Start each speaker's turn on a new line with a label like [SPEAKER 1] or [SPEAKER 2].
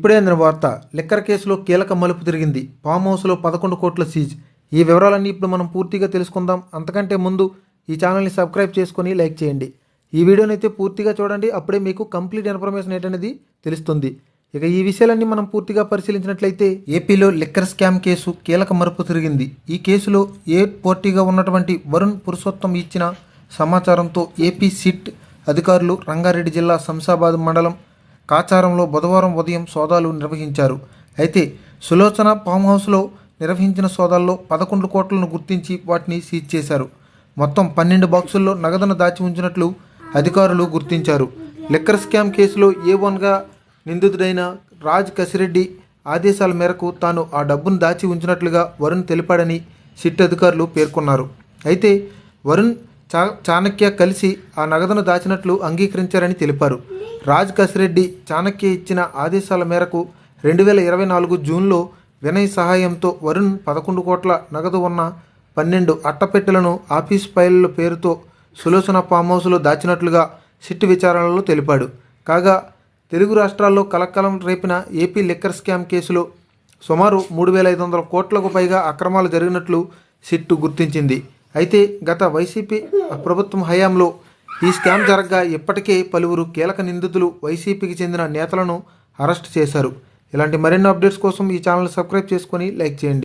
[SPEAKER 1] ఇప్పుడే అందిన వార్త. లిక్కర్ కేసులో కీలక మలుపు తిరిగింది. ఫామ్ హౌస్లో పదకొండు కోట్ల సీజ్. ఈ వివరాలన్నీ ఇప్పుడు మనం పూర్తిగా తెలుసుకుందాం. అంతకంటే ముందు ఈ ఛానల్ని సబ్స్క్రైబ్ చేసుకొని లైక్ చేయండి. ఈ వీడియోని అయితే పూర్తిగా చూడండి. అప్పుడే మీకు కంప్లీట్ ఇన్ఫర్మేషన్ ఏంటనేది తెలుస్తుంది. ఇక ఈ విషయాలన్నీ మనం పూర్తిగా పరిశీలించినట్లయితే ఏపీలో లిక్కర్ స్కామ్ కేసు కీలక మలుపు తిరిగింది. ఈ కేసులో ఏ పోర్టీగా ఉన్నటువంటి వరుణ్ పురుషోత్తం ఇచ్చిన సమాచారంతో ఏపీ సిట్ అధికారులు రంగారెడ్డి జిల్లా శంషాబాద్ మండలం కాచారంలో బుధవారం ఉదయం సోదాలు నిర్వహించారు. అయితే సులోచన ఫామ్ హౌస్లో నిర్వహించిన సోదాల్లో పదకొండు కోట్లను గుర్తించి వాటిని సీజ్ చేశారు. మొత్తం పన్నెండు బాక్సుల్లో నగదును దాచి ఉంచినట్లు అధికారులు గుర్తించారు. లిక్కర్ స్కామ్ కేసులో ఏ వన్గా నిందితుడైన రాజ్ కసిరెడ్డి ఆదేశాల మేరకు తాను ఆ డబ్బును దాచి ఉంచినట్లుగా వరుణ్ తెలిపాడని సిట్ అధికారులు పేర్కొన్నారు. అయితే వరుణ్ చా చాణక్య కలిసి ఆ నగదును దాచినట్లు అంగీకరించారని తెలిపారు. రాజ్ కసిరెడ్డి చాణక్య ఇచ్చిన ఆదేశాల మేరకు రెండు వేల ఇరవై నాలుగు జూన్లో వినయ్ సహాయంతో వరుణ్ పదకొండు కోట్ల నగదు ఉన్న పన్నెండు అట్టపెట్టెలను ఆఫీస్ ఫైళ్ళ పేరుతో సులోచన ఫామ్ హౌస్లో దాచినట్లుగా సిట్ విచారణలో తెలిపాడు. కాగా తెలుగు రాష్ట్రాల్లో కలకలం రేపిన ఏపీ లిక్కర్ స్కామ్ కేసులో సుమారు మూడు వేల ఐదు వందల కోట్లకు పైగా అక్రమాలు జరిగినట్లు సిట్టు గుర్తించింది. అయితే గత వైసీపీ ప్రభుత్వం హయాంలో ఈ స్కామ్ జరగగా ఇప్పటికే పలువురు కీలక నిందితులు వైసీపీకి చెందిన నేతలను అరెస్ట్ చేశారు. ఇలాంటి మరిన్ని అప్డేట్స్ కోసం ఈ ఛానల్ సబ్స్క్రైబ్ చేసుకొని లైక్ చేయండి.